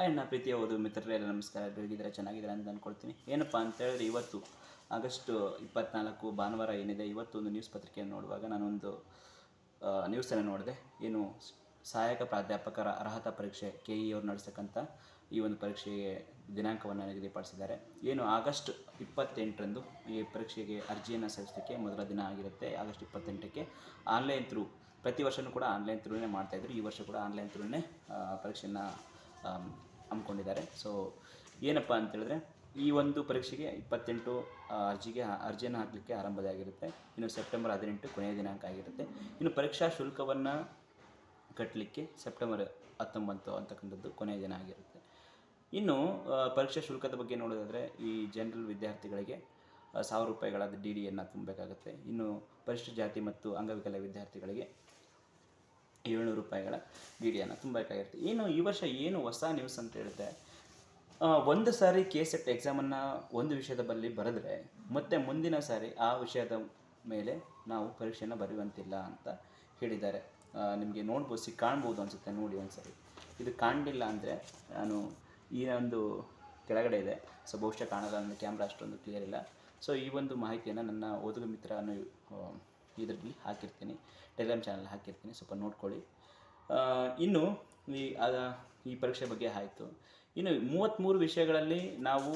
ಅಣ್ಣ ಪ್ರೀತಿಯ ಓದು ಮಿತ್ರರೇ, ಎಲ್ಲ ನಮಸ್ಕಾರ. ಹೇಗಿದ್ದಾರೆ? ಚೆನ್ನಾಗಿದ್ದಾರೆ ಅಂತ ಅಂದ್ಕೊಳ್ತೀನಿ ಏನಪ್ಪ ಅಂತ ಹೇಳಿದ್ರೆ ಇವತ್ತು ಆಗಸ್ಟ್ ಇಪ್ಪತ್ನಾಲ್ಕು ಭಾನುವಾರ ಏನಿದೆ ಇವತ್ತು ಒಂದು ನ್ಯೂಸ್ ಪತ್ರಿಕೆಯನ್ನು ನೋಡುವಾಗ ನಾನೊಂದು ನ್ಯೂಸನ್ನು ನೋಡಿದೆ. ಏನು ಸಹಾಯಕ ಪ್ರಾಧ್ಯಾಪಕರ ಅರ್ಹತಾ ಪರೀಕ್ಷೆ ಕೆ ಇ ಅವರು ನಡೆಸಕ್ಕಂಥ ಈ ಒಂದು ಪರೀಕ್ಷೆಗೆ ದಿನಾಂಕವನ್ನು ನಿಗದಿಪಡಿಸಿದ್ದಾರೆ. ಏನು ಆಗಸ್ಟ್ ಇಪ್ಪತ್ತೆಂಟರಂದು ಈ ಪರೀಕ್ಷೆಗೆ ಅರ್ಜಿಯನ್ನು ಸಲ್ಲಿಸಲಿಕ್ಕೆ ಮೊದಲ ದಿನ ಆಗಿರುತ್ತೆ. ಆಗಸ್ಟ್ ಇಪ್ಪತ್ತೆಂಟಕ್ಕೆ ಆನ್ಲೈನ್ ಥ್ರೂ ಪ್ರತಿ ವರ್ಷವೂ ಕೂಡ ಆನ್ಲೈನ್ ಥ್ರೂನೇ ಮಾಡ್ತಾಯಿದ್ರು ಈ ವರ್ಷ ಕೂಡ ಆನ್ಲೈನ್ ಥ್ರೂನೇ ಪರೀಕ್ಷೆಯನ್ನು ಹಮ್ಮಿಕೊಂಡಿದ್ದಾರೆ. ಸೊ ಏನಪ್ಪ ಅಂತೇಳಿದ್ರೆ ಈ ಒಂದು ಪರೀಕ್ಷೆಗೆ ಇಪ್ಪತ್ತೆಂಟು ಅರ್ಜಿಗೆ, ಅರ್ಜಿಯನ್ನು ಹಾಕಲಿಕ್ಕೆ ಆರಂಭದಾಗಿರುತ್ತೆ ಇನ್ನು ಸೆಪ್ಟೆಂಬರ್ ಹದಿನೆಂಟು ಕೊನೆಯ ದಿನಾಂಕ ಆಗಿರುತ್ತೆ. ಇನ್ನು ಪರೀಕ್ಷಾ ಶುಲ್ಕವನ್ನು ಕಟ್ಟಲಿಕ್ಕೆ ಸೆಪ್ಟೆಂಬರ್ ಹತ್ತೊಂಬತ್ತು ಅಂತಕ್ಕಂಥದ್ದು ಕೊನೆಯ ದಿನ ಆಗಿರುತ್ತೆ. ಇನ್ನು ಪರೀಕ್ಷಾ ಶುಲ್ಕದ ಬಗ್ಗೆ ನೋಡೋದಾದರೆ, ಈ ಜನರಲ್ ವಿದ್ಯಾರ್ಥಿಗಳಿಗೆ ಸಾವಿರ ರೂಪಾಯಿಗಳಾದ ಡಿ ಡಿಯನ್ನು ತುಂಬಬೇಕಾಗುತ್ತೆ. ಇನ್ನು ಪರಿಶಿಷ್ಟ ಜಾತಿ ಮತ್ತು ಅಂಗವಿಕಲ ವಿದ್ಯಾರ್ಥಿಗಳಿಗೆ ಏಳ್ನೂರು ರೂಪಾಯಿಗಳ ಡಿ ಡಿಯನ್ನು ತುಂಬಬೇಕಾಗಿರುತ್ತೆ ಏನು ಈ ವರ್ಷ ಏನು ಹೊಸ ನ್ಯೂಸ್ ಅಂತ ಹೇಳಿದ್ರೆ ಒಂದು ಸಾರಿ ಕೆ ಸೆಟ್ ಎಕ್ಸಾಮನ್ನು ಒಂದು ವಿಷಯದ ಬಳಿ ಬರೆದ್ರೆ ಮತ್ತೆ ಮುಂದಿನ ಸಾರಿ ಆ ವಿಷಯದ ಮೇಲೆ ನಾವು ಪರೀಕ್ಷೆಯನ್ನು ಬರೆಯುವಂತಿಲ್ಲ ಅಂತ ಹೇಳಿದ್ದಾರೆ. ನಿಮಗೆ ನೋಡ್ಬೋದು ಸಿ ಕಾಣ್ಬೋದು ಅನಿಸುತ್ತೆ, ನೋಡಿ ಒಂದ್ಸರಿ. ಇದು ಕಾಣಲಿಲ್ಲ ಅಂದರೆ ನಾನು ಈ ಒಂದು ಕೆಳಗಡೆ ಇದೆ, ಸೊ ಬಹುಶಃ ಕಾಣಲ್ಲ, ನನ್ನ ಕ್ಯಾಮ್ರಾ ಅಷ್ಟೊಂದು ಕ್ಲಿಯರ್ ಇಲ್ಲ. ಸೊ ಈ ಒಂದು ಮಾಹಿತಿಯನ್ನು ನನ್ನ ಓದುಗ ಮಿತ್ರ ಅನ್ನೋ ಇದರಲ್ಲಿ ಹಾಕಿರ್ತೀನಿ ಟೆಲಿಗ್ರಾಮ್ ಚಾನಲ್ ಹಾಕಿರ್ತೀನಿ, ಸ್ವಲ್ಪ ನೋಡ್ಕೊಳ್ಳಿ. ಇನ್ನು ಈ, ಅದ, ಈ ಪರೀಕ್ಷೆ ಬಗ್ಗೆ ಆಯಿತು. ಇನ್ನು ಮೂವತ್ತ್ಮೂರು ವಿಷಯಗಳಲ್ಲಿ ನಾವು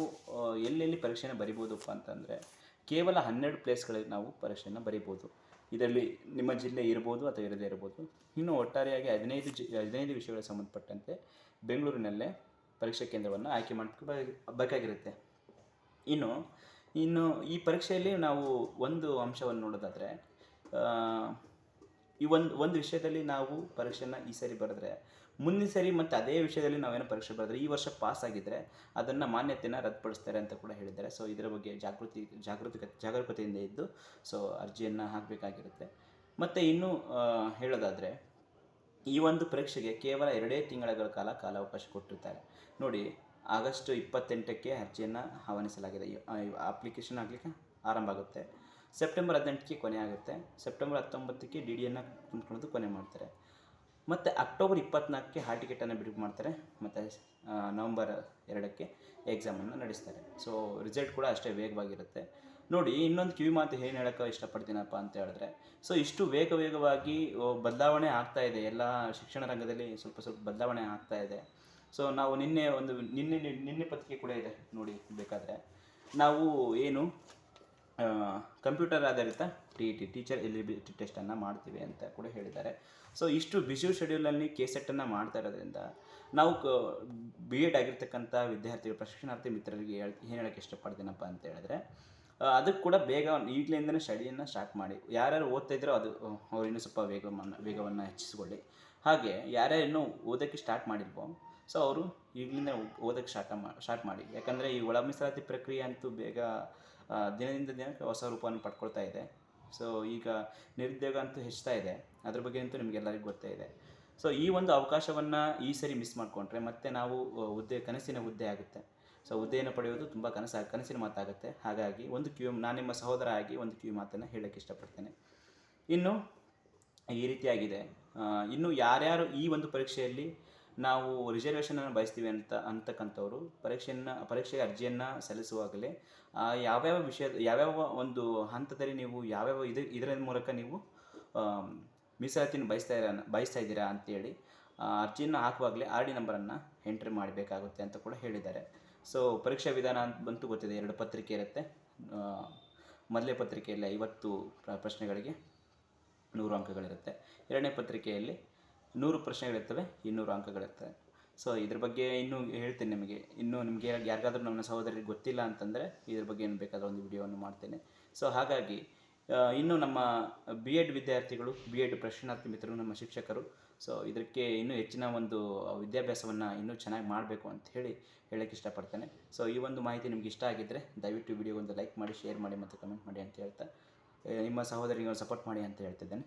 ಎಲ್ಲೆಲ್ಲಿ ಪರೀಕ್ಷೆನ ಬರಿಬೋದಪ್ಪ ಅಂತಂದರೆ, ಕೇವಲ ಹನ್ನೆರಡು ಪ್ಲೇಸ್ಗಳಲ್ಲಿ ನಾವು ಪರೀಕ್ಷೆಯನ್ನು ಬರಿಬೋದು. ಇದರಲ್ಲಿ ನಿಮ್ಮ ಜಿಲ್ಲೆ ಇರ್ಬೋದು ಅಥವಾ ಇರದೇ ಇರ್ಬೋದು. ಇನ್ನು ಒಟ್ಟಾರೆಯಾಗಿ ಹದಿನೈದು ಜಿ, ಹದಿನೈದು ವಿಷಯಗಳಿಗೆ ಸಂಬಂಧಪಟ್ಟಂತೆ ಬೆಂಗಳೂರಿನಲ್ಲೇ ಪರೀಕ್ಷಾ ಕೇಂದ್ರವನ್ನು ಆಯ್ಕೆ ಮಾಡಬೇಕಾಗಿರುತ್ತೆ ಇನ್ನು ಇನ್ನು ಈ ಪರೀಕ್ಷೆಯಲ್ಲಿ ನಾವು ಒಂದು ಅಂಶವನ್ನು ನೋಡೋದಾದರೆ ಈ ಒಂದು ಒಂದು ವಿಷಯದಲ್ಲಿ ನಾವು ಪರೀಕ್ಷೆನ ಈ ಸರಿ ಬರೆದ್ರೆ, ಮುಂದಿನ ಸರಿ ಮತ್ತು ಅದೇ ವಿಷಯದಲ್ಲಿ ನಾವೇನೋ ಪರೀಕ್ಷೆ ಬರೆದ್ರೆ, ಈ ವರ್ಷ ಪಾಸ್ ಆಗಿದ್ದರೆ ಅದನ್ನು ಮಾನ್ಯತೆಯನ್ನು ರದ್ದುಪಡಿಸ್ತಾರೆ ಅಂತ ಕೂಡ ಹೇಳಿದ್ದಾರೆ. ಸೊ ಇದರ ಬಗ್ಗೆ ಜಾಗೃತಿ ಜಾಗೃತಿ ಜಾಗರೂಕತೆಯಿಂದ ಇದ್ದು ಸೊ ಅರ್ಜಿಯನ್ನು ಹಾಕಬೇಕಾಗಿರುತ್ತೆ. ಮತ್ತು ಇನ್ನೂ ಹೇಳೋದಾದರೆ, ಈ ಒಂದು ಪರೀಕ್ಷೆಗೆ ಕೇವಲ ಎರಡೇ ತಿಂಗಳ ಕಾಲ ಕಾಲಾವಕಾಶ ಕೊಟ್ಟಿರ್ತಾರೆ. ನೋಡಿ ಆಗಸ್ಟ್ ಇಪ್ಪತ್ತೆಂಟಕ್ಕೆ ಅರ್ಜಿಯನ್ನು ಆಹ್ವಾನಿಸಲಾಗಿದೆ. ಅಪ್ಲಿಕೇಶನ್ ಆಗಲಿಕ್ಕೆ ಆರಂಭ ಆಗುತ್ತೆ. ಸೆಪ್ಟೆಂಬರ್ ಹದಿನೆಂಟಕ್ಕೆ ಕೊನೆ ಆಗುತ್ತೆ. ಸೆಪ್ಟೆಂಬರ್ ಹತ್ತೊಂಬತ್ತಕ್ಕೆ ಡಿ ಡಿಯನ್ನು ತುಂಬಿಕೊಳ್ಳೋದು ಕೊನೆ ಮಾಡ್ತಾರೆ. ಮತ್ತು ಅಕ್ಟೋಬರ್ ಇಪ್ಪತ್ನಾಲ್ಕಕ್ಕೆ ಹಾಲ್ ಟಿಕೆಟನ್ನು ಬಿಡುಗಡೆ ಮಾಡ್ತಾರೆ. ಮತ್ತು ನವಂಬರ್ ಎರಡಕ್ಕೆ ಎಕ್ಸಾಮನ್ನು ನಡೆಸ್ತಾರೆ. ಸೊ ರಿಸಲ್ಟ್ ಕೂಡ ಅಷ್ಟೇ ವೇಗವಾಗಿರುತ್ತೆ. ನೋಡಿ, ಇನ್ನೊಂದು ಕಿವಿ ಮಾತು ಏನು ಹೇಳೋಕ್ಕೆ ಇಷ್ಟಪಡ್ತೀನಪ್ಪ ಅಂತ ಹೇಳಿದ್ರೆ ಸೊ ಇಷ್ಟು ವೇಗ ವೇಗವಾಗಿ ಬದಲಾವಣೆ ಆಗ್ತಾ ಇದೆ. ಎಲ್ಲ ಶಿಕ್ಷಣ ರಂಗದಲ್ಲಿ ಸ್ವಲ್ಪ ಸ್ವಲ್ಪ ಬದಲಾವಣೆ ಆಗ್ತಾ ಇದೆ. ಸೊ ನಾವು ನಿನ್ನೆ ಒಂದು ನಿನ್ನೆ ನಿನ್ನೆ ಪತ್ರಿಕೆ ಕೂಡ ಇದೆ ನೋಡಿ ಬೇಕಾದರೆ. ನಾವು ಏನು ಕಂಪ್ಯೂಟರ್ ಆಧಾರಿತ ಟಿ ಟಿ ಟೀಚರ್ ಎಲಿಬಿಲಿಟಿ ಟೆಸ್ಟನ್ನು ಮಾಡ್ತೀವಿ ಅಂತ ಕೂಡ ಹೇಳಿದ್ದಾರೆ. ಸೊ ಇಷ್ಟು ಬ್ಯುಸಿ ಶೆಡ್ಯೂಲಲ್ಲಿ ಕೆ ಸೆಟ್ಟನ್ನು ಮಾಡ್ತಾ ಇರೋದ್ರಿಂದ ನಾವು ಕ ಬಿ ಎಡ್ ಆಗಿರ್ತಕ್ಕಂಥ ವಿದ್ಯಾರ್ಥಿಗಳು, ಪ್ರಶಿಕ್ಷಣಾರ್ಥಿ ಮಿತ್ರರಿಗೆ ಏನು ಹೇಳೋಕ್ಕೆ ಇಷ್ಟಪಡ್ತೀನಪ್ಪ ಅಂತ ಹೇಳಿದ್ರೆ ಅದಕ್ಕೆ ಕೂಡ ಬೇಗ ಈಗಲಿಂದನೇ ಸ್ಟಡಿಯನ್ನು ಸ್ಟಾರ್ಟ್ ಮಾಡಿ. ಯಾರ್ಯಾರು ಓದ್ತಾ ಇದ್ರೋ ಅದು ಅವ್ರು ಇನ್ನೂ ಸ್ವಲ್ಪ ವೇಗವನ್ನು ವೇಗವನ್ನು ಹೆಚ್ಚಿಸಿಕೊಳ್ಳಿ. ಹಾಗೆ ಯಾರ್ಯಾರು ಇನ್ನೂ ಓದೋಕ್ಕೆ ಸ್ಟಾರ್ಟ್ ಮಾಡಿಲ್ವೋ ಸೊ ಅವರು ಈಗಲಿಂದ ಓದೋಕ್ಕೆ ಸ್ಟಾರ್ಟ್ ಮಾ, ಸ್ಟಾರ್ಟ್ ಮಾಡಿ ಯಾಕಂದರೆ ಈ ಒಳ ಮೀಸಲಾತಿ ಪ್ರಕ್ರಿಯೆ ಅಂತೂ ಬೇಗ ದಿನದಿಂದ ದಿನಕ್ಕೆ ಹೊಸ ರೂಪವನ್ನು ಪಡ್ಕೊಳ್ತಾ ಇದೆ. ಸೊ ಈಗ ನಿರುದ್ಯೋಗ ಅಂತೂ ಹೆಚ್ಚುತ್ತಾ ಇದೆ. ಅದ್ರ ಬಗ್ಗೆ ಅಂತೂ ನಿಮಗೆಲ್ಲರಿಗೂ ಗೊತ್ತೇ ಇದೆ. ಸೊ ಈ ಒಂದು ಅವಕಾಶವನ್ನು ಈ ಸರಿ ಮಿಸ್ ಮಾಡಿಕೊಂಡ್ರೆ ಮತ್ತೆ ನಾವು ಹುದ್ದೆ, ಕನಸಿನ ಹುದ್ದೆ ಆಗುತ್ತೆ. ಸೊ ಹುದ್ದೆಯನ್ನು ಪಡೆಯೋದು ತುಂಬ ಕನಸ, ಕನಸಿನ ಮಾತಾಗುತ್ತೆ. ಹಾಗಾಗಿ ಒಂದು ಕ್ಯೂ ನಾನು ನಿಮ್ಮ ಸಹೋದರ ಆಗಿ ಒಂದು ಕ್ಯೂ ಮಾತನ್ನು ಹೇಳೋಕ್ಕೆ ಇಷ್ಟಪಡ್ತೇನೆ. ಇನ್ನು ಈ ರೀತಿಯಾಗಿದೆ. ಇನ್ನು ಯಾರ್ಯಾರು ಈ ಒಂದು ಪರೀಕ್ಷೆಯಲ್ಲಿ ನಾವು ರಿಸರ್ವೇಷನನ್ನು ಬಯಸ್ತೀವಿ ಅಂತ ಅಂತಕ್ಕಂಥವ್ರು, ಪರೀಕ್ಷೆಯನ್ನು, ಪರೀಕ್ಷೆಗೆ ಅರ್ಜಿಯನ್ನು ಸಲ್ಲಿಸುವಾಗಲೇ ಯಾವ್ಯಾವ ವಿಷಯ, ಯಾವ್ಯಾವ ಒಂದು ಹಂತದಲ್ಲಿ ನೀವು ಯಾವ್ಯಾವ ಇದು, ಇದರ ಮೂಲಕ ನೀವು ಮೀಸಲಾತಿಯನ್ನು ಬಯಸ್ತಾ ಇರ, ಬಯಸ್ತಾ ಇದ್ದೀರಾ ಅಂತೇಳಿ ಅರ್ಜಿಯನ್ನು ಹಾಕುವಾಗಲೇ ಆರ್ ಡಿ ನಂಬರನ್ನು ಎಂಟ್ರಿ ಮಾಡಬೇಕಾಗುತ್ತೆ ಅಂತ ಕೂಡ ಹೇಳಿದ್ದಾರೆ. ಸೊ ಪರೀಕ್ಷಾ ವಿಧಾನ ಅಂತ ಬಂತು ಗೊತ್ತಿದೆ, ಎರಡು ಪತ್ರಿಕೆ ಇರುತ್ತೆ. ಮೊದಲೇ ಪತ್ರಿಕೆಯಲ್ಲಿ ಐವತ್ತು ಪ್ರ- ಪ್ರಶ್ನೆಗಳಿಗೆ ನೂರು ಅಂಕಗಳಿರುತ್ತೆ. ಎರಡನೇ ಪತ್ರಿಕೆಯಲ್ಲಿ ನೂರು ಪ್ರಶ್ನೆಗಳಿರ್ತವೆ, ಇನ್ನೂರು ಅಂಕಗಳಿರ್ತವೆ. ಸೊ ಇದ್ರ ಬಗ್ಗೆ ಇನ್ನೂ ಹೇಳ್ತೀನಿ ನಿಮಗೆ. ಇನ್ನೂ ನಿಮಗೆ ಯಾರಿಗಾದರೂ ನನ್ನ ಸಹೋದರಿಗೆ ಗೊತ್ತಿಲ್ಲ ಅಂತಂದರೆ ಇದ್ರ ಬಗ್ಗೆ ಏನು ಬೇಕಾದ್ರೆ ಒಂದು ವಿಡಿಯೋವನ್ನು ಮಾಡ್ತೇನೆ. ಸೊ ಹಾಗಾಗಿ ಇನ್ನು ನಮ್ಮ ಬಿ ಎಡ್ ವಿದ್ಯಾರ್ಥಿಗಳು ಬಿ ಎಡ್ ಪ್ರಶ್ನಾರ್ಥಿ ಮಿತ್ರರು, ನಮ್ಮ ಶಿಕ್ಷಕರು ಸೊ ಇದಕ್ಕೆ ಇನ್ನೂ ಹೆಚ್ಚಿನ ಒಂದು ವಿದ್ಯಾಭ್ಯಾಸವನ್ನು ಇನ್ನೂ ಚೆನ್ನಾಗಿ ಮಾಡಬೇಕು ಅಂತ ಹೇಳಿ ಹೇಳಕ್ಕೆ ಇಷ್ಟಪಡ್ತೇನೆ. ಸೊ ಈ ಒಂದು ಮಾಹಿತಿ ನಿಮ್ಗೆ ಇಷ್ಟ ಆಗಿದ್ದರೆ ದಯವಿಟ್ಟು ವಿಡಿಯೋ ಒಂದು ಲೈಕ್ ಮಾಡಿ, ಶೇರ್ ಮಾಡಿ ಮತ್ತು ಕಮೆಂಟ್ ಮಾಡಿ ಅಂತ ಹೇಳ್ತಾ, ನಿಮ್ಮ ಸಹೋದರಿಗೆ ಸಪೋರ್ಟ್ ಮಾಡಿ ಅಂತ ಹೇಳ್ತಿದ್ದೇನೆ.